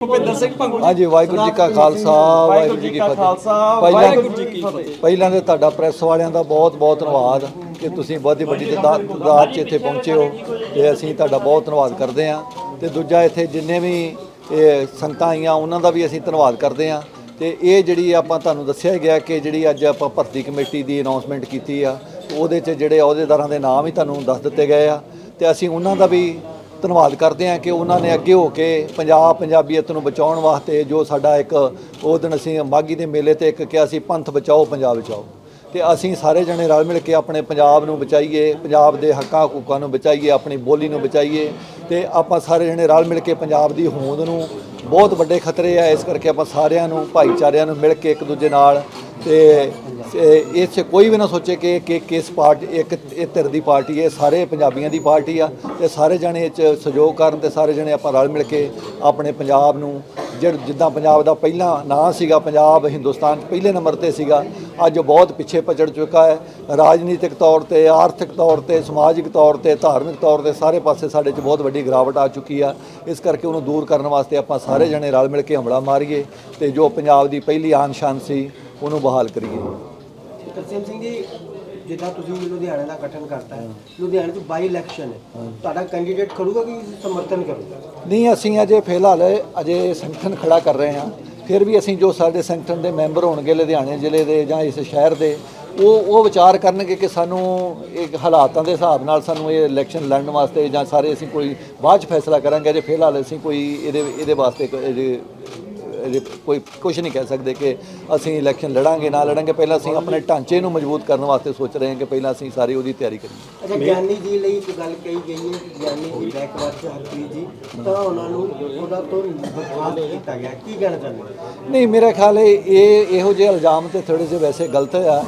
ਭੁਪਿੰਦਰ ਸਿੰਘ ਭੰਗੂ ਹਾਂਜੀ ਵਾਹਿਗੁਰੂ ਜੀ ਕਾ ਖਾਲਸਾ ਵਾਹਿਗੁਰੂ ਜੀ ਕੀ ਫਤਿਹ। ਪਹਿਲਾਂ ਪਹਿਲਾਂ ਤੇ ਤੁਹਾਡਾ ਪ੍ਰੈਸ ਵਾਲਿਆਂ ਦਾ ਬਹੁਤ ਬਹੁਤ ਧੰਨਵਾਦ ਕਿ ਤੁਸੀਂ ਬਹੁਤੀ ਵੱਡੀ ਤਦਾਦ 'ਚ ਇੱਥੇ ਪਹੁੰਚੇ ਹੋ ਤੇ ਅਸੀਂ ਤੁਹਾਡਾ ਬਹੁਤ ਧੰਨਵਾਦ ਕਰਦੇ ਹਾਂ। ਤੇ ਦੂਜਾ ਇੱਥੇ ਜਿੰਨੇ ਵੀ ਇਹ ਸੰਗਤਾਂ ਆਈਆਂ ਉਹਨਾਂ ਦਾ ਵੀ ਅਸੀਂ ਧੰਨਵਾਦ ਕਰਦੇ ਹਾਂ। ਤੇ ਇਹ ਜਿਹੜੀ ਆਪਾਂ ਤੁਹਾਨੂੰ ਦੱਸਿਆ ਹੀ ਗਿਆ ਕਿ ਜਿਹੜੀ ਅੱਜ ਆਪਾਂ ਭਰਤੀ ਕਮੇਟੀ ਦੀ ਅਨਾਉਂਸਮੈਂਟ ਕੀਤੀ ਆ ਉਹਦੇ 'ਚ ਜਿਹੜੇ ਅਹੁਦੇਦਾਰਾਂ ਦੇ ਨਾਮ ਹੀ ਤੁਹਾਨੂੰ ਦੱਸ ਦਿੱਤੇ ਗਏ ਆ। ਤੇ ਅਸੀਂ ਉਹਨਾਂ ਦਾ ਵੀ ਧੰਨਵਾਦ ਕਰਦੇ ਹਾਂ ਕਿ ਉਹਨਾਂ ਨੇ ਅੱਗੇ ਹੋ ਕੇ ਪੰਜਾਬ ਪੰਜਾਬੀਅਤ ਨੂੰ ਬਚਾਉਣ ਵਾਸਤੇ ਜੋ ਸਾਡਾ ਇੱਕ ਉਹ ਦਿਨ ਅਸੀਂ ਮਾਗੀ ਦੇ ਮੇਲੇ ਤੇ ਇੱਕ ਕਿਹਾ ਸੀ, ਪੰਥ ਬਚਾਓ, ਪੰਜਾਬ ਬਚਾਓ। ਤੇ ਅਸੀਂ ਸਾਰੇ ਜਣੇ ਰਲ ਮਿਲ ਕੇ ਆਪਣੇ ਪੰਜਾਬ ਨੂੰ ਬਚਾਈਏ, ਪੰਜਾਬ ਦੇ ਹੱਕਾਂ ਹਕੂਕਾਂ ਨੂੰ ਬਚਾਈਏ, ਆਪਣੀ ਬੋਲੀ ਨੂੰ ਬਚਾਈਏ ਤੇ ਆਪਾਂ ਸਾਰੇ ਜਣੇ ਰਲ ਮਿਲ ਕੇ ਪੰਜਾਬ ਦੀ ਹੋਂਦ ਨੂੰ ਬਹੁਤ ਵੱਡੇ ਖਤਰੇ ਆ, ਇਸ ਕਰਕੇ ਆਪਾਂ ਸਾਰਿਆਂ ਨੂੰ, ਭਾਈਚਾਰਿਆਂ ਨੂੰ ਮਿਲ ਕੇ ਇੱਕ ਦੂਜੇ ਨਾਲ ਤੇ ਇਸ 'ਚ ਕੋਈ ਵੀ ਨਾ ਸੋਚੇ ਕਿ ਕਿ ਕਿਸ ਪਾਰਟੀ, ਇੱਕ ਇਹ ਧਿਰ ਦੀ ਪਾਰਟੀ ਹੈ ਸਾਰੇ ਪੰਜਾਬੀਆਂ ਦੀ ਪਾਰਟੀ ਆ ਤੇ ਸਾਰੇ ਜਣੇ ਇਹ 'ਚ ਸਹਿਯੋਗ ਕਰਨ ਤੇ ਸਾਰੇ ਜਣੇ ਆਪਾਂ ਰਲ ਮਿਲ ਕੇ ਆਪਣੇ ਪੰਜਾਬ ਨੂੰ ਜਿੱਦਾਂ ਪੰਜਾਬ ਦਾ ਪਹਿਲਾ ਨਾਂ ਸੀਗਾ ਪੰਜਾਬ ਹਿੰਦੁਸਤਾਨ 'ਚ, ਪਹਿਲੇ ਨੰਬਰ ਤੇ ਸੀਗਾ, ਅੱਜ ਉਹ ਬਹੁਤ ਪਿੱਛੇ ਪਚੜ ਚੁੱਕਾ ਹੈ। ਰਾਜਨੀਤਿਕ ਤੌਰ ਤੇ, ਆਰਥਿਕ ਤੌਰ ਤੇ, ਸਮਾਜਿਕ ਤੌਰ ਤੇ, ਧਾਰਮਿਕ ਤੌਰ ਤੇ ਸਾਰੇ ਪਾਸੇ ਸਾਡੇ 'ਚ ਬਹੁਤ ਵੱਡੀ ਗਿਰਾਵਟ ਆ ਚੁੱਕੀ ਆ। ਇਸ ਕਰਕੇ ਉਹਨੂੰ ਦੂਰ ਕਰਨ ਵਾਸਤੇ ਆਪਾਂ ਸਾਰੇ ਜਣੇ ਰਲ ਮਿਲ ਕੇ ਹਮਲਾ ਮਾਰੀਏ ਤੇ ਜੋ ਪੰਜਾਬ ਦੀ ਪਹਿਲੀ ਆਨ ਸ਼ਾਨ ਸੀ, ਉਹਨੂੰ ਬਹਾਲ ਕਰੀਏ। ਤਰਸੇਮ ਸਿੰਘ ਜੀ, ਜਿੱਦਾਂ ਤੁਸੀਂ ਲੁਧਿਆਣੇ ਦਾ ਗਠਨ ਕਰਤਾ ਹੈ, ਲੁਧਿਆਣੇ 'ਚ ਬਾਈ ਇਲੈਕਸ਼ਨ ਹੈ। ਤੁਹਾਡਾ ਕੈਂਡੀਡੇਟ ਖੜੂਗਾ ਕਿ ਸਮਰਥਨ ਕਰੂਗਾ? ਨਹੀਂ, ਅਸੀਂ ਅਜੇ ਫਿਲਹਾਲ ਅਜੇ ਸੰਗਠਨ ਖੜਾ ਕਰ ਰਹੇ ਹਾਂ। ਫਿਰ ਵੀ ਅਸੀਂ ਜੋ ਸਾਡੇ ਸੰਗਠਨ ਦੇ ਮੈਂਬਰ ਹੋਣਗੇ, ਲੁਧਿਆਣੇ ਜ਼ਿਲ੍ਹੇ ਦੇ ਜਾਂ ਇਸ ਸ਼ਹਿਰ ਦੇ, ਉਹ ਉਹ ਵਿਚਾਰ ਕਰਨਗੇ ਕਿ ਸਾਨੂੰ ਇੱਕ ਹਾਲਾਤਾਂ ਦੇ ਹਿਸਾਬ ਨਾਲ ਸਾਨੂੰ ਇਹ ਇਲੈਕਸ਼ਨ ਲੜਨ ਵਾਸਤੇ ਜਾਂ ਸਾਰੇ ਅਸੀਂ ਕੋਈ ਬਾਅਦ ਚ ਫੈਸਲਾ ਕਰਾਂਗੇ। ਅਜੇ ਫਿਲਹਾਲ ਅਸੀਂ ਕੋਈ ਇਹਦੇ ਇਹਦੇ ਵਾਸਤੇ ਕੋਈ ਕੁਝ ਨਹੀਂ ਕਹਿ ਸਕਦੇ ਕਿ ਅਸੀਂ ਇਲੈਕਸ਼ਨ ਲੜਾਂਗੇ ਨਾ ਲੜਾਂਗੇ। ਪਹਿਲਾਂ ਅਸੀਂ ਆਪਣੇ ਢਾਂਚੇ ਨੂੰ ਮਜ਼ਬੂਤ ਕਰਨ ਵਾਸਤੇ ਸੋਚ ਰਹੇ ਹਾਂ ਕਿ ਪਹਿਲਾਂ ਅਸੀਂ ਸਾਰੀ ਉਹਦੀ ਤਿਆਰੀ ਕਰੀਏ। ਅੱਛਾ ਗਿਆਨੀ ਜੀ ਲਈ ਇੱਕ ਗੱਲ ਕਹੀ ਗਈ ਹੈ ਕਿ ਗਿਆਨੀ ਜੀ ਬੈਕਵਰਡ ਹਰਪ੍ਰੀਤ ਜੀ ਤਾਂ ਉਹਨਾਂ ਨੂੰ ਉਹਦਾ ਤੋਂ ਬਰਖਾਸਤ ਕੀਤਾ ਗਿਆ। ਕੀ ਕਹਿਣਾ ਚਾਹੁੰਦੇ? ਨਹੀਂ ਮੇਰਾ ਖਿਆਲ ਹੈ ਇਹ ਇਹੋ ਜਿਹੇ ਇਲਜ਼ਾਮ ਤੇ ਥੋੜੇ ਜਿਹੇ ਵੈਸੇ ਗਲਤ ਆ।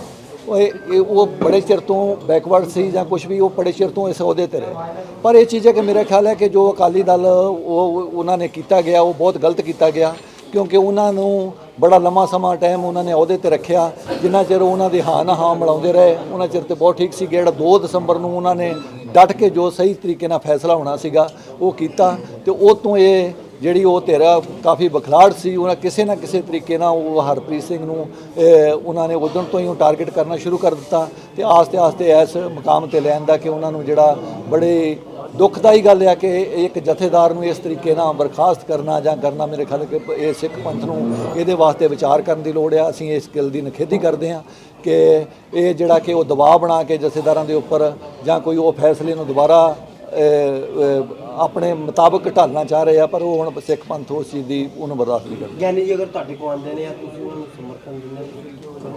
ਉਹ ਉਹ ਬੜੇ ਚਿਰ ਤੋਂ ਬੈਕਵਰਡ ਸੀ ਜਾਂ ਕੁਝ ਵੀ ਉਹ ਬੜੇ ਚਿਰ ਤੋਂ ਇਸ ਅਹੁਦੇ ਤੇ ਰਹੇ। ਪਰ ਇਹ ਚੀਜ਼ ਹੈ ਕਿ ਮੇਰਾ ਖਿਆਲ ਹੈ ਕਿ ਜੋ ਅਕਾਲੀ ਦਲ ਉਹ ਉਹਨਾਂ ਨੇ ਕੀਤਾ ਗਿਆ ਉਹ ਬਹੁਤ ਗਲਤ ਕੀਤਾ ਗਿਆ। ਕਿਉਂਕਿ ਉਹਨਾਂ ਨੂੰ ਬੜਾ ਲੰਮਾ ਸਮਾਂ ਟਾਈਮ ਉਹਨਾਂ ਨੇ ਅਹੁਦੇ ਤੇ ਰੱਖਿਆ। ਜਿੰਨਾ ਚਿਰ ਉਹਨਾਂ ਦੇ ਹਾਂ ਨਾ ਹਾਂ ਮਿਲਾਉਂਦੇ ਰਹੇ, ਉਹਨਾਂ ਚਿਰ ਤੇ ਬਹੁਤ ਠੀਕ ਸੀ ਜਿਹੜਾ 2 ਦਸੰਬਰ ਨੂੰ ਉਹਨਾਂ ਨੇ ਡਟ ਕੇ ਜੋ ਸਹੀ ਤਰੀਕੇ ਨਾਲ ਫੈਸਲਾ ਹੋਣਾ ਸੀਗਾ, ਉਹ ਕੀਤਾ। ਤੇ ਉਹ ਤੋਂ ਇਹ ਜਿਹੜੀ ਉਹ ਤੇਰਾ ਕਾਫੀ ਬਖਲਾੜ ਸੀ, ਉਹਨਾਂ ਕਿਸੇ ਨਾ ਕਿਸੇ ਤਰੀਕੇ ਨਾਲ ਉਹ ਹਰਪ੍ਰੀਤ ਸਿੰਘ ਨੂੰ ਉਹਨਾਂ ਨੇ ਉਦੋਂ ਤੋਂ ਹੀ ਉਹ ਟਾਰਗੇਟ ਕਰਨਾ ਸ਼ੁਰੂ ਕਰ ਦਿੱਤਾ। ਤੇ ਆਸਤੇ ਆਸਤੇ ਇਸ ਮੁਕਾਮ ਤੇ ਲੈਣ ਦਾ ਕਿ ਉਹਨਾਂ ਨੂੰ ਜਿਹੜਾ ਬੜੇ ਦੁਖਦਾਈ ਗੱਲ ਹੈ ਕਿ ਇੱਕ ਜਥੇਦਾਰ ਨੂੰ ਇਸ ਤਰੀਕੇ ਨਾਲ ਬਰਖਾਸਤ ਕਰਨਾ ਜਾਂ ਕਰਨਾ ਮੇਰੇ ਖਿਆਲ ਕਿ ਇਹ ਸਿੱਖ ਪੰਥ ਨੂੰ ਇਹਦੇ ਵਾਸਤੇ ਵਿਚਾਰ ਕਰਨ ਦੀ ਲੋੜ ਆ। ਅਸੀਂ ਇਸ ਗੱਲ ਦੀ ਨਿਖੇਧੀ ਕਰਦੇ ਹਾਂ ਕਿ ਇਹ ਜਿਹੜਾ ਕਿ ਉਹ ਦਬਾਅ ਬਣਾ ਕੇ ਜਥੇਦਾਰਾਂ ਦੇ ਉੱਪਰ ਜਾਂ ਕੋਈ ਉਹ ਫੈਸਲੇ ਨੂੰ ਦੁਬਾਰਾ ਆਪਣੇ ਮੁਤਾਬਕ ਢਾਲਣਾ ਚਾਹ ਰਹੇ ਆ, ਪਰ ਉਹ ਹੁਣ ਸਿੱਖ ਪੰਥ ਉਸ ਚੀਜ਼ ਦੀ ਉਹਨੂੰ ਬਰਦਾਸ਼ਤ ਨਹੀਂ ਕਰਦਾ ਗਿਆਨੀ ਜੀ ਅਗਰ ਤੁਹਾਡੇ ਕੋਲ ਆਉਂਦੇ ਨੇ ਜਾਂ ਤੁਸੀਂ ਉਹਨਾਂ ਸਮਰਥਨ ਦਿੰਦੇ ਹੋ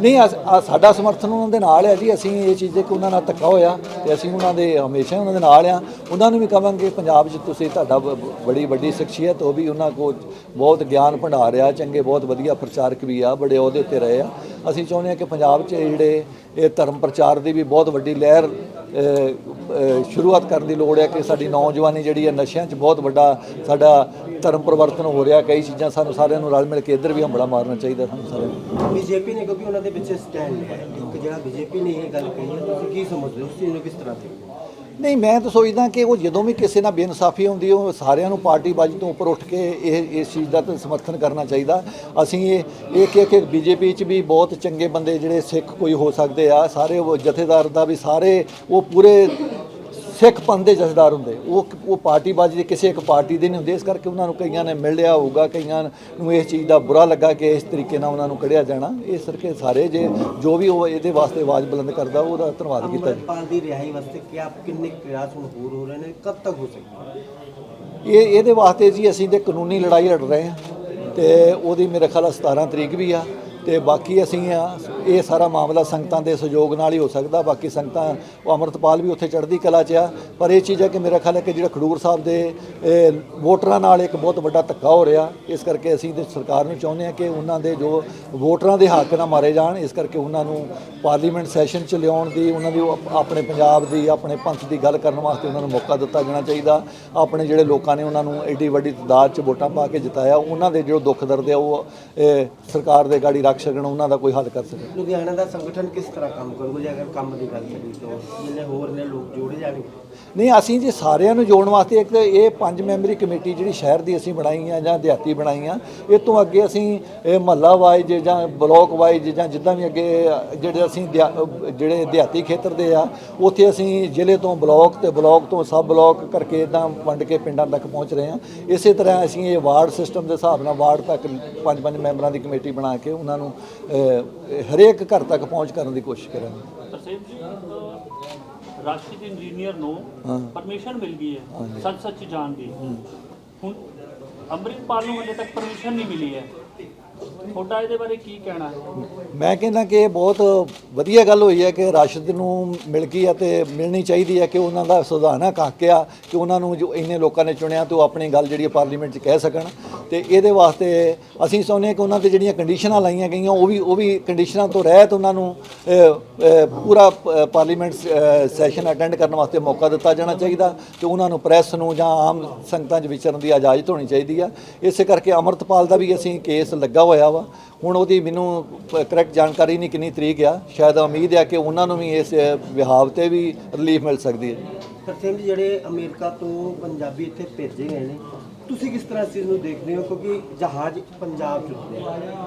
ਨਹੀਂ ਅਸ- ਸਾਡਾ ਸਮਰਥਨ ਉਹਨਾਂ ਦੇ ਨਾਲ ਹੈ ਜੀ। ਅਸੀਂ ਇਹ ਚੀਜ਼ ਦੇ ਕਿ ਉਹਨਾਂ ਨਾਲ ਧੱਕਾ ਹੋਇਆ ਤੇ ਅਸੀਂ ਉਹਨਾਂ ਦੇ ਹਮੇਸ਼ਾ ਉਹਨਾਂ ਦੇ ਨਾਲ ਆ। ਉਹਨਾਂ ਨੂੰ ਵੀ ਕਵਾਂਗੇ ਪੰਜਾਬ 'ਚ ਤੁਸੀਂ ਤੁਹਾਡਾ ਬ- ਬ- ਬੜੀ ਵੱਡੀ ਸ਼ਖਸੀਅਤ, ਉਹ ਵੀ ਉਹਨਾਂ ਕੋਲ ਬਹੁਤ ਗਿਆਨ ਭੰਡਾਰ ਆ, ਚੰਗੇ, ਬਹੁਤ ਵਧੀਆ ਪ੍ਰਚਾਰਕ ਵੀ ਆ, ਬੜੇ ਅਹੁਦੇ ਤੇ ਰਹੇ ਆ। ਅਸੀਂ ਚਾਹੁੰਦੇ ਹਾਂ ਕਿ ਪੰਜਾਬ 'ਚ ਜਿਹੜੇ ਇਹ ਧਰਮ ਪ੍ਰਚਾਰ ਦੀ ਵੀ ਬਹੁਤ ਵੱਡੀ ਲਹਿਰ ਸ਼ੁਰੂਆਤ ਕਰਨ ਦੀ ਲੋੜ ਹੈ ਕਿ ਸਾਡੀ ਨੌਜਵਾਨੀ ਜਿਹੜੀ ਹੈ ਨਸ਼ਿਆਂ 'ਚ ਬਹੁਤ ਵੱਡਾ ਸਾਡਾ ਧਰਮ ਪਰਿਵਰਤਨ ਹੋ ਰਿਹਾ ਕਈ ਚੀਜ਼ਾਂ ਸਾਨੂੰ ਸਾਰਿਆਂ ਨੂੰ ਰਲ ਮਿਲ ਕੇ ਇੱਧਰ ਵੀ ਹੰਬੜਾ ਮਾਰਨਾ ਚਾਹੀਦਾ ਸਾਨੂੰ ਸਾਰਿਆਂ ਨੂੰ। ਬੀਜੇਪੀ ਨੇ ਕਿਉਂਕਿ ਉਹਨਾਂ ਦੇ ਪਿੱਛੇ ਸਟੈਂਡ ਲਿਆ ਹੈ। ਜਿਹੜਾ ਬੀਜੇਪੀ ਨੇ ਇਹ ਗੱਲ ਕਹੀ ਹੈ, ਤੁਸੀਂ ਕੀ ਸਮਝਦੇ ਹੋ? ਉਸ ਚੀਜ਼ ਨੂੰ ਕਿਸ ਤਰ੍ਹਾਂ ਦੇਖਦੇ ਹੋ? ਨਹੀਂ, ਮੈਂ ਤਾਂ ਸੋਚਦਾ ਕਿ ਉਹ ਜਦੋਂ ਵੀ ਕਿਸੇ ਨਾਲ ਬੇਇਨਸਾਫੀ ਹੁੰਦੀ, ਉਹ ਸਾਰਿਆਂ ਨੂੰ ਪਾਰਟੀ ਬਾਜੀ ਤੋਂ ਉੱਪਰ ਉੱਠ ਕੇ ਇਹ, ਇਸ ਚੀਜ਼ ਦਾ ਤਾਂ ਸਮਰਥਨ ਕਰਨਾ ਚਾਹੀਦਾ। ਅਸੀਂ ਇਹ ਇਹ ਕਿ ਕਿ ਬੀਜੇਪੀ 'ਚ ਵੀ ਬਹੁਤ ਚੰਗੇ ਬੰਦੇ ਜਿਹੜੇ ਸਿੱਖ ਕੋਈ ਹੋ ਸਕਦੇ ਆ, ਸਾਰੇ ਉਹ ਜਥੇਦਾਰ ਦਾ ਵੀ ਸਾਰੇ ਉਹ ਪੂਰੇ ਸਿੱਖ ਪੰਥ ਦੇ ਜਥੇਦਾਰ ਹੁੰਦੇ। ਉਹ ਉਹ ਪਾਰਟੀ ਬਾਜੀ ਦੇ ਕਿਸੇ ਇੱਕ ਪਾਰਟੀ ਦੇ ਨਹੀਂ ਹੁੰਦੇ। ਇਸ ਕਰਕੇ ਉਹਨਾਂ ਨੂੰ ਕਈਆਂ ਨੇ ਮਿਲ ਲਿਆ ਹੋਊਗਾ ਕਈਆਂ ਨੂੰ ਇਸ ਚੀਜ਼ ਦਾ ਬੁਰਾ ਲੱਗਾ ਕਿ ਇਸ ਤਰੀਕੇ ਨਾਲ ਉਹਨਾਂ ਨੂੰ ਕੱਢਿਆ ਜਾਣਾ। ਇਸ ਕਰਕੇ ਸਾਰੇ ਜੇ ਜੋ ਵੀ ਉਹ ਇਹਦੇ ਵਾਸਤੇ ਆਵਾਜ਼ ਬੁਲੰਦ ਕਰਦਾ ਉਹਦਾ ਧੰਨਵਾਦ ਕੀਤਾ ਜੀ। ਅੰਮ੍ਰਿਤਪਾਲ ਦੀ ਰਿਹਾਈ ਵਾਸਤੇ ਕੀ ਆਪ ਕਿੰਨੇ ਪ੍ਰਯਾਸ ਹੁਣ ਹੋਰ ਹੋ ਰਹੇ ਨੇ? ਕਦ ਤੱਕ ਹੋ ਸਕਦਾ? ਇਹ ਇਹਦੇ ਵਾਸਤੇ ਜੀ ਅਸੀਂ ਤੇ ਕਾਨੂੰਨੀ ਲੜਾਈ ਲੜ ਰਹੇ ਹਾਂ। ਤੇ ਉਹਦੀ ਮੇਰੇ ਖਿਆਲ 17 ਤਰੀਕ ਵੀ ਆ। ਤੇ ਬਾਕੀ ਅਸੀਂ ਆ ਇਹ ਸਾਰਾ ਮਾਮਲਾ ਸੰਗਤਾਂ ਦੇ ਸਹਿਯੋਗ ਨਾਲ ਹੀ ਹੋ ਸਕਦਾ, ਬਾਕੀ ਸੰਗਤਾਂ, ਉਹ ਅਮਰਤਪਾਲ ਵੀ ਉੱਥੇ ਚੜ੍ਹਦੀ ਕਲਾ 'ਚ ਆ, ਪਰ ਇਹ ਚੀਜ਼ ਹੈ ਕਿ ਮੇਰਾ ਖਿਆਲ ਹੈ ਕਿ ਜਿਹੜਾ ਖਡੂਰ ਸਾਹਿਬ ਦੇ ਵੋਟਰਾਂ ਨਾਲ ਇੱਕ ਬਹੁਤ ਵੱਡਾ ਧੱਕਾ ਹੋ ਰਿਹਾ, ਇਸ ਕਰਕੇ ਅਸੀਂ ਤੇ ਸਰਕਾਰ ਨੂੰ ਚਾਹੁੰਦੇ ਹਾਂ ਕਿ ਉਹਨਾਂ ਦੇ ਜੋ ਵੋਟਰਾਂ ਦੇ ਹੱਕ ਨਾ ਮਾਰੇ ਜਾਣ, ਇਸ ਕਰਕੇ ਉਹਨਾਂ ਨੂੰ ਪਾਰਲੀਮੈਂਟ ਸੈਸ਼ਨ 'ਚ ਲਿਆਉਣ ਦੀ, ਉਹਨਾਂ ਦੀ ਉਹ ਆਪਣੇ ਪੰਜਾਬ ਦੀ, ਆਪਣੇ ਪੰਥ ਦੀ ਗੱਲ ਕਰਨ ਵਾਸਤੇ ਉਹਨਾਂ ਨੂੰ ਮੌਕਾ ਦਿੱਤਾ ਜਾਣਾ ਚਾਹੀਦਾ, ਆਪਣੇ ਜਿਹੜੇ ਲੋਕਾਂ ਨੇ ਉਹਨਾਂ ਨੂੰ ਐਡੀ ਵੱਡੀ ਤਾਦਾਦ 'ਚ ਵੋਟਾਂ ਪਾ ਕੇ ਜਿਤਾਇਆ, ਉਹਨਾਂ ਦੇ ਜੋ ਦੁੱਖ ਦਰਦ ਆ, ਉਹ ਸਰਕਾਰ ਦੇ ਗਾੜੀ ਰੱਖ ਸਕਣ, ਉਹਨਾਂ ਦਾ ਕੋਈ ਹੱਲ ਕਰ ਸਕਣ। ਲੁਧਿਆਣਾ ਦਾ ਸੰਗਠਨ ਕਿਸ ਤਰ੍ਹਾਂ ਕੰਮ ਕਰੂਗਾ? ਜੇ ਅਗਰ ਕੰਮ ਦੀ ਗੱਲ ਕਰੀਏ ਤਾਂ ਜਿੰਨੇ ਹੋਰ ਨੇ ਲੋਕ ਜੋੜੇ ਜਾਣਗੇ ਨਹੀਂ, ਅਸੀਂ ਜੀ ਸਾਰਿਆਂ ਨੂੰ ਜੋੜਨ ਵਾਸਤੇ ਇੱਕ ਇਹ ਪੰਜ ਮੈਂਬਰੀ ਕਮੇਟੀ ਜਿਹੜੀ ਸ਼ਹਿਰ ਦੀ ਅਸੀਂ ਬਣਾਈ ਆ ਜਾਂ ਦਿਹਾਤੀ ਬਣਾਈ ਆ, ਇਹ ਤੋਂ ਅੱਗੇ ਅਸੀਂ ਮਹੱਲਾ ਵਾਈਜ਼ ਜਾਂ ਬਲਾਕ ਵਾਈਜ਼ ਜਾਂ ਜਿੱਦਾਂ ਵੀ ਅੱਗੇ, ਜਿਹੜੇ ਅਸੀਂ ਦਿਹਾ- ਜਿਹੜੇ ਦਿਹਾਤੀ ਖੇਤਰ ਦੇ ਆ, ਉੱਥੇ ਅਸੀਂ ਜ਼ਿਲ੍ਹੇ ਤੋਂ ਬਲਾਕ ਤੇ ਬਲਾਕ ਤੋਂ ਸਬ ਬਲਾਕ ਕਰਕੇ ਇਦਾਂ ਵੰਡ ਕੇ ਪਿੰਡਾਂ ਤੱਕ ਪਹੁੰਚ ਰਹੇ ਆ। ਇਸੇ ਤਰ੍ਹਾਂ ਅਸੀਂ ਇਹ ਵਾਰਡ ਸਿਸਟਮ ਦੇ ਹਿਸਾਬ ਨਾਲ ਵਾਰਡ ਤੱਕ ਪੰਜ ਪੰਜ ਮੈਂਬਰਾਂ ਦੀ ਕਮੇਟੀ ਬਣਾ ਕੇ ਉਹਨਾਂ ਨੂੰ ਹਰੇਕ ਘਰ ਤੱਕ ਪਹੁੰਚ ਕਰਨ ਦੀ ਕੋਸ਼ਿਸ਼ ਕਰਾਂਗੇ। ਰਾਸ਼ਟਰੀ ਇੰਜੀਨੀਅਰ ਨੂੰ। ਪਰਮਿਸ਼ਨ ਮਿਲ ਗਈ ਹੈ। ਸੱਚ ਸੱਚ ਜਾਣ ਦੀ। ਹੁਣ ਅੰਮ੍ਰਿਤਪਾਲ ਨੂੰ ਹਲੇ ਤੱਕ ਪਰਮਿਸ਼ਨ ਨਹੀਂ ਮਿਲੀ ਹੈ। ਤੁਹਾਡਾ ਇਹਦੇ ਬਾਰੇ ਕੀ ਕਹਿਣਾ ਹੈ? ਮੈਂ ਕਹਿੰਦਾ ਕਿ ਇਹ ਬਹੁਤ ਵਧੀਆ ਗੱਲ ਹੋਈ ਹੈ ਕਿ ਰਾਸ਼ਦ ਨੂੰ ਮਿਲ ਗਈ ਹੈ ਤੇ ਮਿਲਣੀ ਚਾਹੀਦੀ ਹੈ ਕਿ ਉਹਨਾਂ ਦਾ ਸੁਧਾਨਾ ਕਾਕਿਆ ਕਿ ਉਹਨਾਂ ਨੂੰ ਜੋ ਇੰਨੇ ਲੋਕਾਂ ਨੇ ਚੁਣਿਆ ਤੇ ਉਹ ਆਪਣੀ ਗੱਲ ਜਿਹੜੀ ਪਾਰਲੀਮੈਂਟ 'ਚ ਕਹਿ ਸਕਣ। ਤੇ ਇਹਦੇ ਵਾਸਤੇ ਅਸੀਂ ਚਾਹੁੰਦੇ ਹਾਂ ਕਿ ਉਹਨਾਂ ਤੇ ਜਿਹੜੀਆਂ ਕੰਡੀਸ਼ਨਾਂ ਲਾਈਆਂ ਗਈਆਂ ਉਹ ਵੀ ਉਹ ਵੀ ਕੰਡੀਸ਼ਨਾਂ ਤੋਂ ਰਹਿਤ ਉਹਨਾਂ ਨੂੰ ਪੂਰਾ ਪ- ਪਾਰਲੀਮੈਂਟ ਸੈਸ਼ਨ ਅਟੈਂਡ ਕਰਨ ਵਾਸਤੇ ਮੌਕਾ ਦਿੱਤਾ ਜਾਣਾ ਚਾਹੀਦਾ ਤੇ ਉਹਨਾਂ ਨੂੰ ਪ੍ਰੈਸ ਨੂੰ ਜਾਂ ਆਮ ਸੰਗਤਾਂ 'ਚ ਵਿਚਰਨ ਦੀ ਇਜਾਜ਼ਤ ਹੋਣੀ ਚਾਹੀਦੀ ਆ। ਇਸੇ ਕਰਕੇ ਅਮਰਤਪਾਲ ਦਾ ਵੀ ਅਸੀਂ ਕੇਸ ਲੱਗਾ ਹੋਇਆ ਵਾ। ਹੁਣ ਉਹਦੀ ਮੈਨੂੰ ਕਰੈਕਟ ਜਾਣਕਾਰੀ ਨਹੀਂ ਕਿੰਨੀ ਤਰੀਕ ਆ। ਸ਼ਾਇਦ ਉਮੀਦ ਆ ਕਿ ਉਹਨਾਂ ਨੂੰ ਵੀ ਇਸ ਵਿਹਾਵ ਤੇ ਵੀ ਰਿਲੀਫ ਮਿਲ ਸਕਦੀ ਹੈ। ਤਰਸੇਮ ਜਿਹੜੇ ਅਮਰੀਕਾ ਤੋਂ ਪੰਜਾਬੀ ਇੱਥੇ ਭੇਜੇ ਗਏ ਨੇ ਤੁਸੀਂ ਕਿਸ ਤਰ੍ਹਾਂ ਇਸ ਚੀਜ਼ ਨੂੰ ਦੇਖਦੇ ਹੋ? ਕਿਉਂਕਿ ਜਹਾਜ਼ ਪੰਜਾਬ ਚ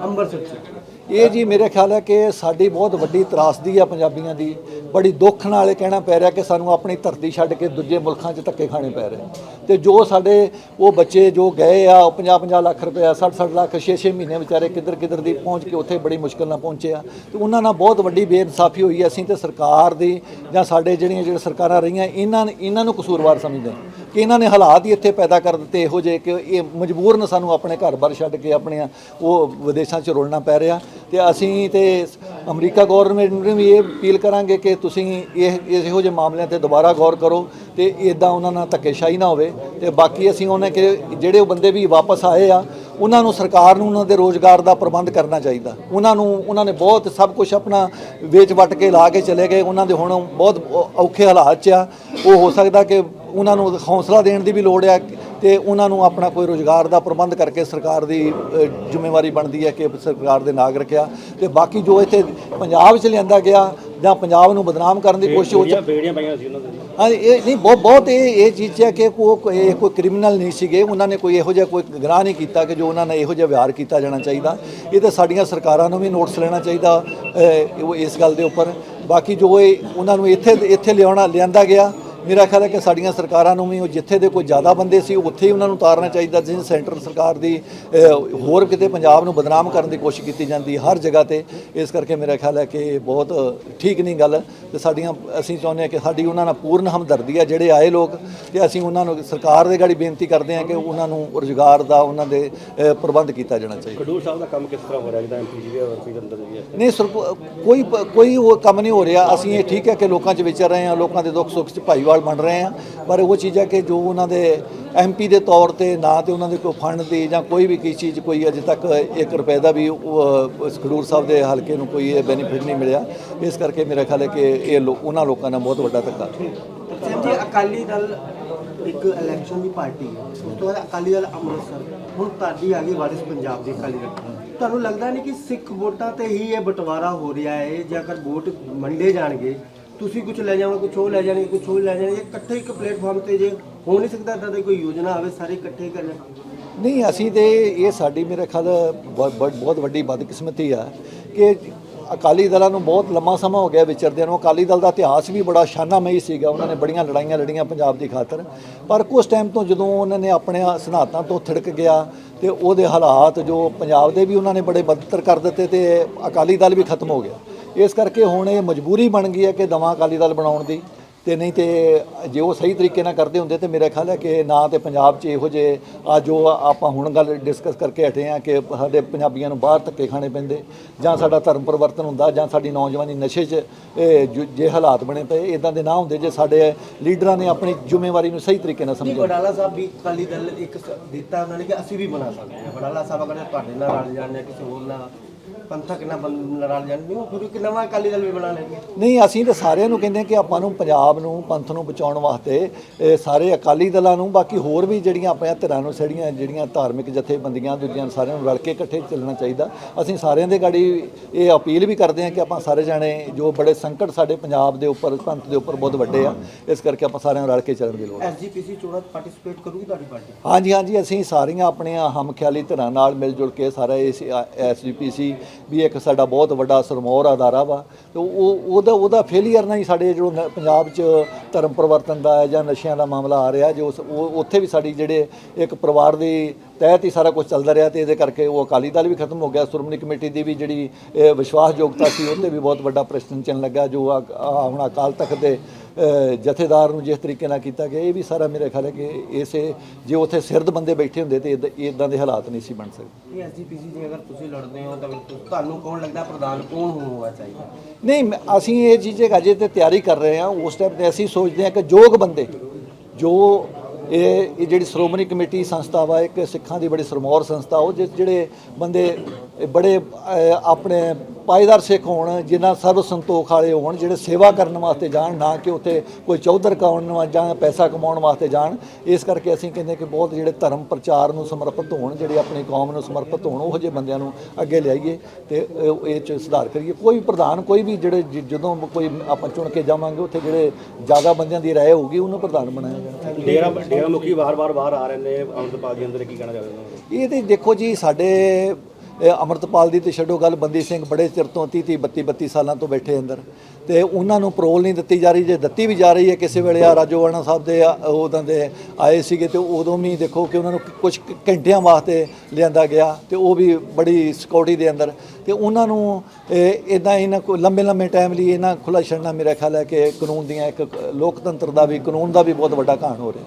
ਅੰਮ੍ਰਿਤਸਰ ਚ ਇਹ ਜੀ ਮੇਰੇ ਖਿਆਲ ਹੈ ਕਿ ਸਾਡੀ ਬਹੁਤ ਵੱਡੀ ਤਰਾਸਦੀ ਆ ਪੰਜਾਬੀਆਂ ਦੀ। ਬੜੀ ਦੁੱਖ ਨਾਲ ਇਹ ਕਹਿਣਾ ਪੈ ਰਿਹਾ ਕਿ ਸਾਨੂੰ ਆਪਣੀ ਧਰਤੀ ਛੱਡ ਕੇ ਦੂਜੇ ਮੁਲਕਾਂ 'ਚ ਧੱਕੇ ਖਾਣੇ ਪੈ ਰਹੇ। ਤੇ ਜੋ ਸਾਡੇ ਉਹ ਬੱਚੇ ਜੋ ਗਏ ਆ 50 50 ਲੱਖ ਰੁਪਇਆ 60 60 ਲੱਖ 6 6 ਮਹੀਨੇ ਵਿਚਾਰੇ ਕਿੱਧਰ ਕਿੱਧਰ ਦੀ ਪਹੁੰਚ ਕੇ ਉੱਥੇ ਬੜੀ ਮੁਸ਼ਕਲ ਨਾਲ ਪਹੁੰਚੇ ਆ। ਤੇ ਉਹਨਾਂ ਨਾਲ ਬਹੁਤ ਵੱਡੀ ਬੇਇਨਸਾਫੀ ਹੋਈ ਹੈ। ਅਸੀਂ ਤੇ ਸਰਕਾਰ ਦੀ ਜਾਂ ਸਾਡੇ ਜਿਹੜੀਆਂ ਜਿਹੜੇ ਸਰਕਾਰਾਂ ਰਹੀਆਂ, ਇਹਨਾਂ ਇਹਨਾਂ ਨੂੰ ਕਸੂਰਵਾਰ ਸਮਝਦੇ ਹਾਂ। ਕਿ ਇਹਨਾਂ ਨੇ ਹਾਲਾਤ ਹੀ ਇੱਥੇ ਪੈਦਾ ਕਰ ਦਿੱਤੇ, ਇਹੋ ਜਿਹੇ ਕਿ ਇਹ ਮਜਬੂਰਨ ਸਾਨੂੰ ਆਪਣੇ ਘਰ-ਬਾਰ ਛੱਡ ਕੇ ਆਪਣੀਆਂ ਉਹ ਵਿਦੇਸ਼ਾਂ 'ਚ ਰੋਲਣਾ ਪੈ ਰਿਹਾ। ਤੇ ਅਸੀਂ ਤੇ ਅਮਰੀਕਾ ਗਵਰਨਮੈਂਟ ਨੂੰ ਵੀ ਇਹ ਅਪੀਲ ਕਰਾਂਗੇ ਕਿ ਤੁਸੀਂ ਇਹ, ਇਹੋ ਜਿਹੇ ਮਾਮਲਿਆਂ ਤੇ ਦੁਬਾਰਾ ਗੌਰ ਕਰੋ ਤੇ ਇਦਾਂ ਉਹਨਾਂ ਨਾਲ ਧੱਕੇਸ਼ਾਹੀ ਨਾ ਹੋਵੇ। ਤੇ ਬਾਕੀ ਅਸੀਂ ਉਹਨੇ ਕਿ ਜਿਹੜੇ ਉਹ ਬੰਦੇ ਵੀ ਵਾਪਸ ਆਏ ਆ, ਉਹਨਾਂ ਨੂੰ ਸਰਕਾਰ ਨੂੰ ਉਹਨਾਂ ਦੇ ਰੋਜ਼ਗਾਰ ਦਾ ਪ੍ਰਬੰਧ ਕਰਨਾ ਚਾਹੀਦਾ। ਉਹਨਾਂ ਨੂੰ, ਉਹਨਾਂ ਨੇ ਬਹੁਤ ਸਭ ਕੁਝ ਆਪਣਾ ਵੇਚ ਵਟ ਕੇ ਲਾ ਕੇ ਚਲੇ ਗਏ। ਉਹਨਾਂ ਦੇ ਹੁਣ ਬਹੁਤ ਔਖੇ ਹਾਲਾਤ 'ਚ ਆ। ਉਹ ਹੋ ਸਕਦਾ ਕਿ ਉਹਨਾਂ ਨੂੰ ਹੌਸਲਾ ਦੇਣ ਦੀ ਵੀ ਲੋੜ ਆ ਤੇ ਉਹਨਾਂ ਨੂੰ ਆਪਣਾ ਕੋਈ ਰੋਜ਼ਗਾਰ ਦਾ ਪ੍ਰਬੰਧ ਕਰਕੇ ਸਰਕਾਰ ਦੀ ਜ਼ਿੰਮੇਵਾਰੀ ਬਣਦੀ ਹੈ ਕਿ ਸਰਕਾਰ ਦੇ ਨਾਗਰਿਕ ਆ ਤੇ ਬਾਕੀ ਜੋ ਇੱਥੇ ਪੰਜਾਬ 'ਚ ਲਿਆਂਦਾ ਗਿਆ ਜਾਂ ਪੰਜਾਬ ਨੂੰ ਬਦਨਾਮ ਕਰਨ ਦੀ ਕੋਸ਼ਿਸ਼ 'ਚ ਬੇੜੀਆਂ ਪਾਈਆਂ ਸੀ ਉਹਨਾਂ ਦੇ। ਹਾਂ ਇਹ ਨਹੀਂ ਬਹੁਤ ਬਹੁਤ ਇਹ ਇਹ ਚੀਜ਼ ਹੈ ਕਿ ਕੋਈ ਇਹ ਕੋਈ ਕ੍ਰਿਮੀਨਲ ਨਹੀਂ ਸੀਗੇ। ਉਹਨਾਂ ਨੇ ਕੋਈ ਇਹੋ ਜਿਹਾ ਕੋਈ ਗੁਨਾਹ ਨਹੀਂ ਕੀਤਾ ਕਿ ਜੋ ਉਹਨਾਂ ਨੇ ਇਹੋ ਜਿਹਾ ਵਿਹਾਰ ਕੀਤਾ ਜਾਣਾ ਚਾਹੀਦਾ। ਇਹ ਤਾਂ ਸਾਡੀਆਂ ਸਰਕਾਰਾਂ ਨੂੰ ਵੀ ਨੋਟਿਸ ਲੈਣਾ ਚਾਹੀਦਾ ਇਸ ਗੱਲ ਦੇ ਉੱਪਰ। ਬਾਕੀ ਜੋ ਇਹ ਉਹਨਾਂ ਨੂੰ ਇੱਥੇ ਇੱਥੇ ਲਿਆਉਣਾ ਲਿਆਂਦਾ ਗਿਆ। ਮੇਰਾ ਖਿਆਲ ਹੈ ਕਿ ਸਾਡੀਆਂ ਸਰਕਾਰਾਂ ਨੂੰ ਵੀ ਉਹ ਜਿੱਥੇ ਦੇ ਕੋਈ ਜ਼ਿਆਦਾ ਬੰਦੇ ਸੀ ਉੱਥੇ ਹੀ ਉਹਨਾਂ ਨੂੰ ਉਤਾਰਨਾ ਚਾਹੀਦਾ ਜਿਸ ਸੈਂਟਰ ਸਰਕਾਰ ਦੀ ਹੋਰ ਕਿਤੇ ਪੰਜਾਬ ਨੂੰ ਬਦਨਾਮ ਕਰਨ ਦੀ ਕੋਸ਼ਿਸ਼ ਕੀਤੀ ਜਾਂਦੀ ਹਰ ਜਗ੍ਹਾ ਤੇ। ਇਸ ਕਰਕੇ ਮੇਰਾ ਖਿਆਲ ਹੈ ਕਿ ਬਹੁਤ ਠੀਕ ਨਹੀਂ ਗੱਲ। ਤੇ ਸਾਡੀਆਂ ਅਸੀਂ ਚਾਹੁੰਦੇ ਹਾਂ ਕਿ ਸਾਡੀ ਉਹਨਾਂ ਨਾਲ ਪੂਰਨ ਹਮਦਰਦੀ ਹੈ ਜਿਹੜੇ ਆਏ ਲੋਕ ਤੇ ਅਸੀਂ ਉਹਨਾਂ ਨੂੰ ਸਰਕਾਰ ਦੇ ਗਾੜੀ ਬੇਨਤੀ ਕਰਦੇ ਹਾਂ ਕਿ ਉਹਨਾਂ ਨੂੰ ਰੁਜ਼ਗਾਰ ਦਾ ਉਹਨਾਂ ਦੇ ਪ੍ਰਬੰਧ ਕੀਤਾ ਜਾਣਾ ਚਾਹੀਦਾ। ਖਡੂਰ ਸਾਹਿਬ ਦਾ ਕੰਮ ਕਿਸ ਤਰ੍ਹਾਂ ਹੋ ਰਿਹਾ ਜਿਹਦਾ ਐਮਪੀ ਜੀ ਦੇ ਵਰਤੀ ਅੰਦਰ ਜੀ ਹੈ? ਨਹੀਂ ਸਰ ਕੋਈ ਕੋਈ ਉਹ ਕੰਮ ਨਹੀਂ ਹੋ ਰਿਹਾ। ਅਸੀਂ ਇਹ ਠੀਕ ਹੈ ਕਿ ਲੋਕਾਂ 'ਚ ਵਿਚਰ ਰਹੇ ਹਾਂ ਲੋਕਾਂ ਦੇ ਦੁੱਖ ਸੁੱਖ 'ਚ ਭਾਈਵਾਲ ਬਣ ਰਹੇ ਹਾਂ, ਪਰ ਉਹ ਚੀਜ਼ ਹੈ ਕਿ ਜੋ ਉਹਨਾਂ ਦੇ ਐਮਪੀ ਦੇ ਤੌਰ ਤੇ ਨਾ ਤੇ ਉਹਨਾਂ ਦੇ ਕੋਈ ਫੰਡ ਦੀ ਜਾਂ ਕੋਈ ਵੀ ਕੀ ਚੀਜ਼, ਕੋਈ ਅਜੇ ਤੱਕ 1 ਰੁਪਏ ਦਾ ਵੀ ਖਡੂਰ ਸਾਹਿਬ ਦੇ ਹਲਕੇ ਨੂੰ ਕੋਈ ਇਹ ਬੈਨੀਫਿਟ ਨਹੀਂ ਮਿਲਿਆ। ਇਸ ਕਰਕੇ ਮੇਰਾ ਖਿਆਲ ਹੈ ਕਿ ਇਹ ਉਹਨਾਂ ਲੋਕਾਂ ਨਾਲ ਬਹੁਤ ਵੱਡਾ ਧੱਕਾ। ਜੀ, ਅਕਾਲੀ ਦਲ ਇੱਕ ਇਲੈਕਸ਼ਨ ਦੀ ਪਾਰਟੀ ਹੈ। ਉਸ ਤੋਂ ਬਾਅਦ ਅਕਾਲੀ ਦਲ ਅੰਮ੍ਰਿਤਸਰ। ਹੁਣ ਤੁਹਾਡੀ ਆ ਗਈ ਵਾਰਿਸ ਪੰਜਾਬ ਦੀ ਅਕਾਲੀ ਦਲ। ਤੁਹਾਨੂੰ ਲੱਗਦਾ ਨਹੀਂ ਕਿ ਸਿੱਖ ਵੋਟਾਂ ਤੇ ਹੀ ਇਹ ਬਟਵਾਰਾ ਹੋ ਰਿਹਾ ਹੈ? ਜੇ ਅਗਰ ਵੋਟ ਮੰਡੇ ਜਾਣਗੇ ਤੁਸੀਂ ਕੁਝ ਲੈ ਜਾਓਗੇ ਕੁਝ ਉਹ ਲੈ ਜਾਣਗੇ ਕੁਝ ਉਹ ਲੈ ਜਾਣਗੇ। ਇਕੱਠੇ ਇੱਕ ਪਲੇਟਫਾਰਮ ਤੇ ਜੇ ਹੋ ਨਹੀਂ ਸਕਦਾ, ਤਾਂ ਕੋਈ ਯੋਜਨਾ ਆਵੇ, ਸਾਰੇ ਇਕੱਠੇ ਕਰਨ। ਨਹੀਂ, ਅਸੀਂ ਤੇ ਇਹ ਸਾਡੀ ਮੇਰੇ ਖਿਆਲ ਬਹੁਤ ਬਹੁਤ- ਵੱਡੀ ਬਦਕਿਸਮਤੀ ਆ ਕਿ ਅਕਾਲੀ ਦਲਾਂ ਨੂੰ ਬਹੁਤ ਲੰਮਾ ਸਮਾਂ ਹੋ ਗਿਆ ਵਿਚਰਦਿਆਂ ਨੂੰ। ਅਕਾਲੀ ਦਲ ਦਾ ਇਤਿਹਾਸ ਵੀ ਬੜਾ ਸ਼ਾਨਾਮਈ ਸੀਗਾ। ਉਹਨਾਂ ਨੇ ਬੜੀਆਂ ਲੜਾਈਆਂ ਲੜੀਆਂ ਪੰਜਾਬ ਦੀ ਖਾਤਰ। ਪਰ ਕੁਝ ਟਾਈਮ ਤੋਂ ਜਦੋਂ ਉਹਨਾਂ ਨੇ ਆਪਣੇ ਸਿਧਾਂਤਾਂ ਤੋਂ ਥਿੜਕ ਗਿਆ ਤੇ ਉਹਦੇ ਹਾਲਾਤ ਜੋ ਪੰਜਾਬ ਦੇ ਵੀ ਉਹਨਾਂ ਨੇ ਬੜੇ ਬਦਤਰ ਕਰ ਦਿੱਤੇ ਤੇ ਅਕਾਲੀ ਦਲ ਵੀ ਖਤਮ ਹੋ ਗਿਆ। ਇਸ ਕਰਕੇ ਹੁਣ ਇਹ ਮਜਬੂਰੀ ਬਣ ਗਈ ਹੈ ਕਿ ਦਵਾ ਅਕਾਲੀ ਦਲ ਬਣਾਉਣ ਦੀ ਤੇ ਨਹੀਂ ਤੇ ਜੇ ਉਹ ਸਹੀ ਤਰੀਕੇ ਨਾਲ ਕਰਦੇ ਹੁੰਦੇ ਤੇ ਮੇਰਾ ਖਿਆਲ ਹੈ ਕਿ ਨਾ ਤੇ ਪੰਜਾਬ 'ਚ ਇਹੋ ਜਿਹੇ ਆ ਜੋ ਆਪਾਂ ਹੁਣ ਗੱਲ ਡਿਸਕਸ ਕਰਕੇ ਹਟੇ ਆ ਕਿ ਸਾਡੇ ਪੰਜਾਬੀਆਂ ਨੂੰ ਬਾਹਰ ਧੱਕੇ ਖਾਣੇ ਪੈਂਦੇ ਜਾਂ ਸਾਡਾ ਧਰਮ ਪਰਿਵਰਤਨ ਹੁੰਦਾ ਜਾਂ ਸਾਡੀ ਨੌਜਵਾਨੀ ਨਸ਼ੇ 'ਚ ਇਹ ਜੋ- ਜੇ ਹਾਲਾਤ ਬਣੇ ਪਏ ਇਦਾਂ ਦੇ ਨਾ ਹੁੰਦੇ ਜੇ ਸਾਡੇ ਲੀਡਰਾਂ ਨੇ ਆਪਣੀ ਜ਼ਿੰਮੇਵਾਰੀ ਨੂੰ ਸਹੀ ਤਰੀਕੇ ਨਾਲ ਸਮਝਿਆ। ਵਡਾਲਾ ਸਾਹਿਬ ਵੀ ਅਕਾਲੀ ਦਲ ਇੱਕ ਦਿੱਤਾ ਉਹਨਾਂ ਨੇ ਕਿ ਅਸੀਂ ਵੀ ਬਣਾ ਸਕਦੇ ਹਾਂ। ਵਡਾਲਾ ਸਾਹਿਬ ਅਗਰ ਤੁਹਾਡੇ ਨਾਲ ਰਲ ਜਾਣ ਜਾਂ ਕਿਸੇ ਹੋਰ ਨਾਲ ਪੰਥਕ ਨਾ ਬਣ ਲੜਾਲ ਜਾਣਗੇ ਉਹ ਫਿਰ ਇੱਕ ਨਵਾਂ ਅਕਾਲੀ ਦਲ ਵੀ ਬਣਾ ਲੈਣਗੇ ਨਹੀਂ ਅਸੀਂ ਤਾਂ ਸਾਰਿਆਂ ਨੂੰ ਕਹਿੰਦੇ ਹਾਂ ਕਿ ਆਪਾਂ ਨੂੰ ਪੰਜਾਬ ਨੂੰ ਪੰਥ ਨੂੰ ਬਚਾਉਣ ਵਾਸਤੇ ਸਾਰੇ ਅਕਾਲੀ ਦਲਾਂ ਨੂੰ ਬਾਕੀ ਹੋਰ ਵੀ ਜਿਹੜੀਆਂ ਆਪਣੀਆਂ ਧਿਰਾਂ ਨੂੰ ਸੜੀਆਂ ਜਿਹੜੀਆਂ ਧਾਰਮਿਕ ਜਥੇਬੰਦੀਆਂ ਦੂਜੀਆਂ ਸਾਰਿਆਂ ਨੂੰ ਰਲ ਕੇ ਇਕੱਠੇ ਚੱਲਣਾ ਚਾਹੀਦਾ। ਅਸੀਂ ਸਾਰਿਆਂ ਦੇ ਗਾੜੀ ਇਹ ਅਪੀਲ ਵੀ ਕਰਦੇ ਹਾਂ ਕਿ ਆਪਾਂ ਸਾਰੇ ਜਾਣੇ ਜੋ ਬੜੇ ਸੰਕਟ ਸਾਡੇ ਪੰਜਾਬ ਦੇ ਉੱਪਰ ਪੰਥ ਦੇ ਉੱਪਰ ਬਹੁਤ ਵੱਡੇ ਆ ਇਸ ਕਰਕੇ ਆਪਾਂ ਸਾਰਿਆਂ ਨੂੰ ਰਲ ਕੇ ਚੱਲਣ ਦੀ ਲੋੜ ਹੈ ਐਸਜੀਪੀਸੀ ਚੋਣਾਂ ਪਾਰਟਿਸਿਪੇਟ ਕਰੂਗੀ ਤੁਹਾਡੀ ਪਾਰਟੀ? ਹਾਂਜੀ ਹਾਂਜੀ ਅਸੀਂ ਸਾਰੀਆਂ ਆਪਣੀਆਂ ਹਮਖਿਆਲੀ ਧਿਰਾਂ ਨਾਲ ਮਿਲ ਜੁਲ ਕੇ ਸਾਰਾ ਇਸ ਐਸਜੀਪੀਸੀ ਵੀ ਇੱਕ ਸਾਡਾ ਬਹੁਤ ਵੱਡਾ ਸਰਮੌਰ ਅਦਾਰਾ ਵਾ ਤੇ ਉਹ ਉਹਦਾ ਉਹਦਾ ਫੇਲੀਅਰ ਨਾਲ ਹੀ ਸਾਡੇ ਜੋ ਪੰਜਾਬ 'ਚ ਧਰਮ ਪਰਿਵਰਤਨ ਦਾ ਜਾਂ ਨਸ਼ਿਆਂ ਦਾ ਮਾਮਲਾ ਆ ਰਿਹਾ ਜੋ ਉਸ- ਉੱਥੇ ਵੀ ਸਾਡੀ ਜਿਹੜੇ ਇੱਕ ਪਰਿਵਾਰ ਦੇ ਤਹਿਤ ਹੀ ਸਾਰਾ ਕੁਝ ਚੱਲਦਾ ਰਿਹਾ ਤੇ ਇਹਦੇ ਕਰਕੇ ਉਹ ਅਕਾਲੀ ਦਲ ਵੀ ਖਤਮ ਹੋ ਗਿਆ, ਸ਼੍ਰੋਮਣੀ ਕਮੇਟੀ ਦੀ ਵੀ ਜਿਹੜੀ, ਇਹ ਵਿਸ਼ਵਾਸਯੋਗਤਾ ਸੀ, ਉਹਤੇ ਵੀ ਬਹੁਤ ਵੱਡਾ ਪ੍ਰਸ਼ਨ ਚਿੰਨ੍ਹ ਲੱਗਾ ਜੋ ਆ ਹੁਣ ਅਕਾਲ ਤਖਤ ਦੇ ਜਥੇਦਾਰ ਨੂੰ ਜਿਸ ਤਰੀਕੇ ਨਾਲ ਕੀਤਾ ਗਿਆ ਇਹ ਵੀ ਸਾਰਾ ਮੇਰੇ ਖਿਆਲ ਹੈ ਕਿ ਇਸੇ ਜੇ ਉੱਥੇ ਸਿਰਦ ਬੰਦੇ ਬੈਠੇ ਹੁੰਦੇ ਤੇ ਇਦਾਂ ਦੇ ਹਾਲਾਤ ਨਹੀਂ ਸੀ ਬਣ ਸਕਦੇ। ਇਹ ਐਸਜੀਪੀਸੀ ਜੇ ਅਗਰ ਤੁਸੀਂ ਲੜਦੇ ਹੋ ਤਾਂ ਤੁਹਾਨੂੰ ਕੌਣ ਲੱਗਦਾ ਪ੍ਰਧਾਨ ਕੌਣ ਹੋਣਾ ਚਾਹੀਦਾ? ਨਹੀਂ ਅਸੀਂ ਇਹ ਚੀਜ਼ ਅਜੇ ਤੇ ਤਿਆਰੀ ਕਰ ਰਹੇ ਹਾਂ ਉਸ ਟਾਈਮ ਤੇ ਅਸੀਂ ਸੋਚਦੇ ਹਾਂ ਕਿ ਯੋਗ ਬੰਦੇ ਜੋ ਇਹ ਇਹ ਜਿਹੜੀ ਸ਼੍ਰੋਮਣੀ ਕਮੇਟੀ ਸੰਸਥਾ ਵਾ, ਇੱਕ ਸਿੱਖਾਂ ਦੀ ਬੜੀ ਸਰਮੌਰ ਸੰਸਥਾ, ਉਹ ਜਿਸ ਜਿਹੜੇ ਬੰਦੇ ਬੜੇ ਆਪਣੇ ਪਾਇਦਾਰ ਸਿੱਖ ਹੋਣ, ਜਿਨ੍ਹਾਂ ਸਰਬ ਸੰਤੋਖ ਵਾਲੇ ਹੋਣ, ਜਿਹੜੇ ਸੇਵਾ ਕਰਨ ਵਾਸਤੇ ਜਾਣ, ਨਾ ਕਿ ਉੱਥੇ ਕੋਈ ਚੌਧਰ ਕਾਉਣ ਜਾਂ ਪੈਸਾ ਕਮਾਉਣ ਵਾਸਤੇ ਜਾਣ, ਇਸ ਕਰਕੇ ਅਸੀਂ ਕਹਿੰਦੇ ਕਿ ਬਹੁਤ ਜਿਹੜੇ ਧਰਮ ਪ੍ਰਚਾਰ ਨੂੰ ਸਮਰਪਿਤ ਹੋਣ, ਜਿਹੜੇ ਆਪਣੀ ਕੌਮ ਨੂੰ ਸਮਰਪਿਤ ਹੋਣ, ਉਹ ਜਿਹੇ ਬੰਦਿਆਂ ਨੂੰ ਅੱਗੇ ਲਿਆਈਏ ਤੇ ਇਹ ਚ ਸੁਧਾਰ ਕਰੀਏ। ਕੋਈ ਪ੍ਰਧਾਨ, ਕੋਈ ਵੀ ਜਿਹੜੇ ਜਦੋਂ ਕੋਈ ਆਪਾਂ ਚੁਣ ਕੇ ਜਾਵਾਂਗੇ, ਉੱਥੇ ਜਿਹੜੇ ਜ਼ਿਆਦਾ ਬੰਦਿਆਂ ਦੀ ਰਾਏ ਹੋਊਗੀ, ਉਹਨੂੰ ਪ੍ਰਧਾਨ ਬਣਾਇਆ ਜਾਣਾ। ਡੇਰਾ ਡੇਰਾ ਮੁਖੀ ਵਾਰ-ਵਾਰ ਬਾਹਰ ਆ ਰਹੇ ਨੇ, ਅੰਮ੍ਰਿਤਪਾਲ ਜੀ ਅੰਦਰ ਕੀ ਕਹਿਣਾ ਚਾਹੁੰਦੇ ਨੇ ਇਹ ਤੇ ਦੇਖੋ ਜੀ, ਸਾਡੇ ਇਹ ਅਮਰਤਪਾਲ ਦੀ ਤੇ ਛੱਡੋ ਗੱਲ, ਬੰਦੀ ਸਿੰਘ ਬੜੇ ਚਿਰ ਤੋਂ 30 30 32 32 ਸਾਲਾਂ ਤੋਂ ਬੈਠੇ ਅੰਦਰ। ਤੇ ਉਹਨਾਂ ਨੂੰ ਪਰੋਲ ਨਹੀਂ ਦਿੱਤੀ ਜਾ ਰਹੀ, ਜੇ ਦਿੱਤੀ ਵੀ ਜਾ ਰਹੀ ਹੈ ਕਿਸੇ ਵੇਲੇ, ਆ ਰਾਜੋਵਾਨਾ ਸਾਹਿਬ ਦੇ, ਆ- ਦੇ ਆਏ ਸੀਗੇ ਤੇ ਉਦੋਂ ਵੀ ਦੇਖੋ ਕਿ ਉਹਨਾਂ ਨੂੰ ਕੁਝ ਘੰਟਿਆਂ ਵਾਸਤੇ ਲਿਆਂਦਾ ਗਿਆ ਤੇ ਉਹ ਵੀ ਬੜੀ ਸਿਕਿਉਰਿਟੀ ਦੇ ਅੰਦਰ। ਤੇ ਉਹਨਾਂ ਨੂੰ ਇਦਾਂ ਇਹਨਾਂ ਕੋ, ਲੰਬੇ ਲੰਬੇ ਟਾਈਮ ਲਈ ਇਹਨਾਂ ਖੁੱਲਾ ਛੱਡਣਾ ਮੇਰਾ ਖਿਆਲ ਹੈ ਕਿ ਕਾਨੂੰਨ ਦੀਆਂ ਇੱਕ ਲੋਕਤੰਤਰ ਦਾ ਵੀ, ਕਾਨੂੰਨ ਦਾ ਵੀ ਬਹੁਤ ਵੱਡਾ ਘਾਣ ਹੋ ਰਿਹਾ।